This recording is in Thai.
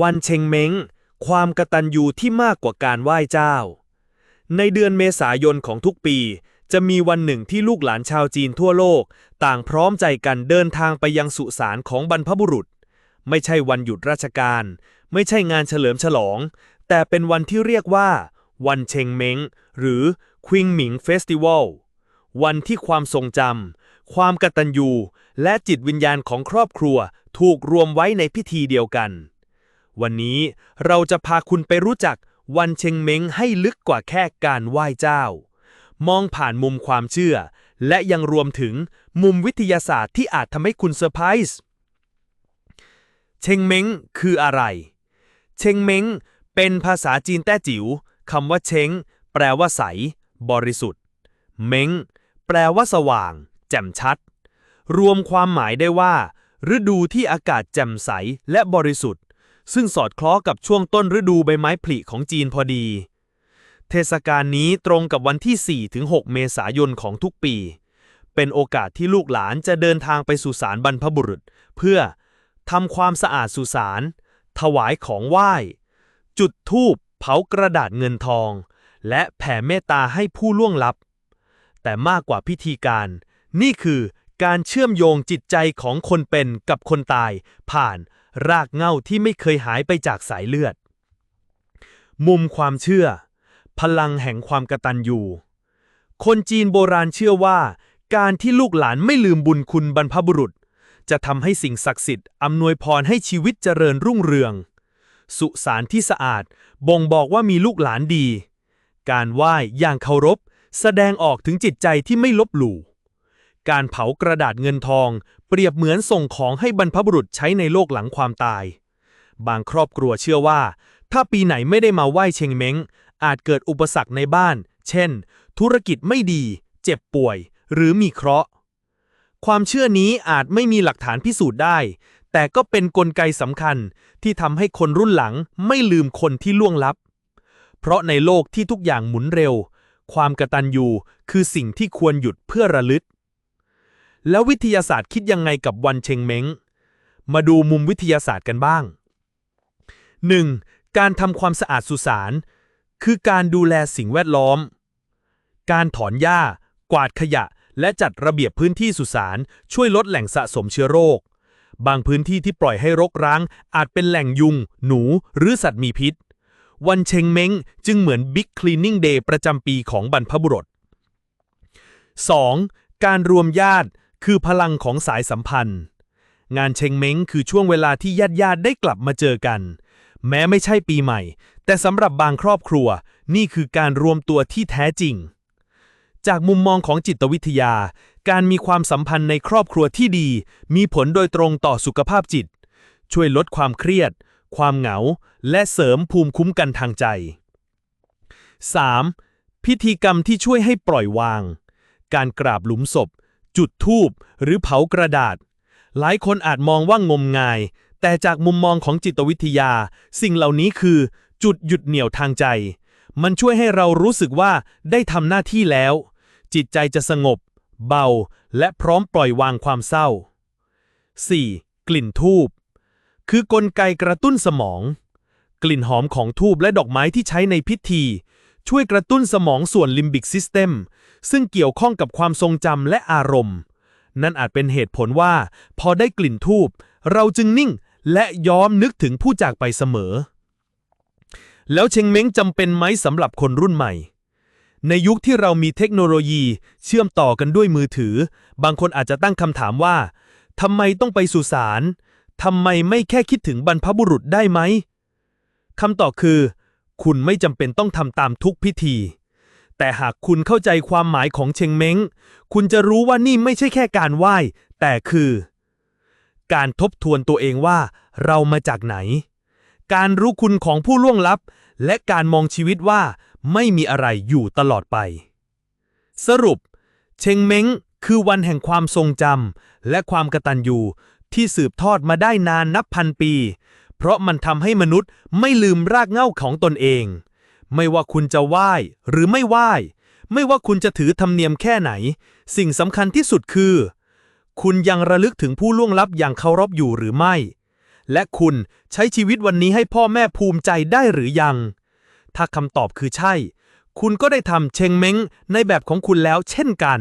วันเชงเม้ง ความกตัญญูที่มากกว่าการไหว้เจ้า ในเดือนเมษายนของทุกปี จะมีวันหนึ่งที่ลูกหลานชาวจีนทั่วโลก ต่างพร้อมใจกันเดินทางไปยังสุสานของบรรพบุรุษ ไม่ใช่วันหยุดราชการ ไม่ใช่งานเฉลิมฉลอง แต่เป็นวันที่เรียกว่า วันเชงเม้ง หรือควิงหมิงเฟสติวัลวันที่ความทรงจำความกตัญญู และจิตวิญญาณของครอบครัวถูกรวมไว้ในพิธีเดียวกัน วันนี้เราจะพาคุณไปรู้จักวันเชงเม้งให้ลึกกว่าแค่การไหว้เจ้า มองผ่านมุมความเชื่อ และยังรวมถึงมุมวิทยาศาสตร์ที่อาจทำให้คุณเซอร์ไพรส์เชงเม้งคืออะไร เชงเม้งเป็นภาษาจีนแต้จิ๋วคำว่าเชงแปลว่าใส บริสุทธิ์ เม้งแปลว่าสว่าง แจ่มชัด รวมความหมายได้ว่า ฤดูที่อากาศแจ่มใสและบริสุทธิ์ ซึ่งสอดคล้องกับช่วงต้นฤดูใบไม้ผลิของจีนพอดี เทศกาลนี้ตรงกับวันที่ 4-6 เมษายนของทุกปี เป็นโอกาสที่ลูกหลานจะเดินทางไปสุสานบรรพบุรุษ เพื่อทำความสะอาดสุสาน ถวายของไหว้ จุดธูปเผากระดาษเงินทอง และแผ่เมตตาให้ผู้ล่วงลับ แต่มากกว่าพิธีการ นี่คือการเชื่อมโยงจิตใจของคนเป็นกับคนตายผ่านรากเง้าที่ไม่เคยหายไปจากสายเลือด มุมความเชื่อ พลังแห่งความกตัญญูคนจีนโบราณเชื่อว่า การที่ลูกหลานไม่ลืมบุญคุณบรรพบุรุษ จะทำให้สิ่งศักดิ์สิทธิ์อำนวยพรให้ชีวิตเจริญรุ่งเรือง สุสานที่สะอาดบ่งบอกว่ามีลูกหลานดี การไหว้อย่างเคารพ แสดงออกถึงจิตใจที่ไม่ลบหลู่ การเผากระดาษเงินทอง เปรียบเหมือนส่งของให้บรรพบุรุษใช้ในโลกหลังความตาย บางครอบครัวเชื่อว่า ถ้าปีไหนไม่ได้มาไหว้เชงเม้ง อาจเกิดอุปสรรคในบ้าน เช่น ธุรกิจไม่ดี เจ็บป่วย หรือมีเคราะห์ ความเชื่อนี้อาจไม่มีหลักฐานพิสูจน์ได้ แต่ก็เป็นนกลไกสำคัญที่ทำให้คนรุ่นหลังไม่ลืมคนที่ล่วงลับ เพราะในโลกที่ทุกอย่างหมุนเร็ว ความกตัญญูคือสิ่งที่ควรหยุดเพื่อระลึก แล้ววิทยาศาสตร์คิดยังไงกับวันเชงเม้ง มาดูมุมวิทยาศาสตร์กันบ้าง 1. การทำความสะอาดสุสาน คือการดูแลสิ่งแวดล้อม การถอนหญ้า กวาดขยะ และจัดระเบียบพื้นที่สุสานช่วยลดแหล่งสะสมเชื้อโรค บางพื้นที่ที่ปล่อยให้รกร้าง อาจเป็นแหล่งยุง หนู หรือสัตว์มีพิษ วันเชงเม้งจึงเหมือนบิ๊กคลีนนิ่งเดย์ประจำปีของบรรพบุรุษ 2. การรวมญาติ คือพลังของสายสัมพันธ์ งานเชงเม้งคือช่วงเวลาที่ญาติญาติได้กลับมาเจอกัน แม้ไม่ใช่ปีใหม่ แต่สำหรับบางครอบครัว นี่คือการรวมตัวที่แท้จริง จากมุมมองของจิตวิทยา การมีความสัมพันธ์ในครอบครัวที่ดี มีผลโดยตรงต่อสุขภาพจิต ช่วยลดความเครียด ความเหงา และเสริมภูมิคุ้มกันทางใจ 3. พิธีกรรมที่ช่วยให้ปล่อยวาง การกราบหลุมศพ จุดธูปหรือเผากระดาษ หลายคนอาจมองว่างมงาย แต่จากมุมมองของจิตวิทยา สิ่งเหล่านี้คือ จุดหยุดเหนี่ยวทางใจ มันช่วยให้เรารู้สึกว่าได้ทำหน้าที่แล้ว จิตใจจะสงบ เบา และพร้อมปล่อยวางความเศร้า 4. กลิ่นทูบคือกลไกกระตุ้นสมอง กลิ่นหอมของทูบและดอกไม้ที่ใช้ในพิธี ช่วยกระตุ้นสมองส่วนลิมบิกซิสเต็ม ซึ่งเกี่ยวข้องกับความทรงจำและอารมณ์ นั่นอาจเป็นเหตุผลว่า พอได้กลิ่นทูบเราจึงนิ่งและย้อมนึกถึงผู้จากไปเสมอ แล้วเชงเม้งจำเป็นไหมสำหรับคนรุ่นใหม่ ในยุคที่เรามีเทคโนโลยีเชื่อมต่อกันด้วยมือถือ บางคนอาจจะตั้งคำถามว่าทำไมต้องไปสุสานทำไมไม่แค่คิดถึงบรรพบุรุษได้ไหมคำตอบคือ คุณไม่จำเป็นต้องทำตามทุกพิธี แต่หากคุณเข้าใจความหมายของเชงเม้ง คุณจะรู้ว่านี่ไม่ใช่แค่การไหว้ แต่คือ การทบทวนตัวเองว่าเรามาจากไหน การรู้คุณของผู้ล่วงลับ และการมองชีวิตว่าไม่มีอะไรอยู่ตลอดไป สรุป เชงเม้งคือวันแห่งความทรงจำและความกระตัญญูที่สืบทอดมาได้นานนับพันปี เพราะมันทำให้มนุษย์ไม่ลืมรากเหง้าของตนเอง ไม่ว่าคุณจะไหว้หรือไม่ไหว้ ไม่ว่าคุณจะถือธรรมเนียมแค่ไหน สิ่งสำคัญที่สุดคือ คุณยังระลึกถึงผู้ล่วงลับอย่างเคารพอยู่หรือไม่ และคุณใช้ชีวิตวันนี้ให้พ่อแม่ภูมิใจได้หรือยัง ถ้าคำตอบคือใช่ คุณก็ได้ทำเชงเม้งในแบบของคุณแล้วเช่นกัน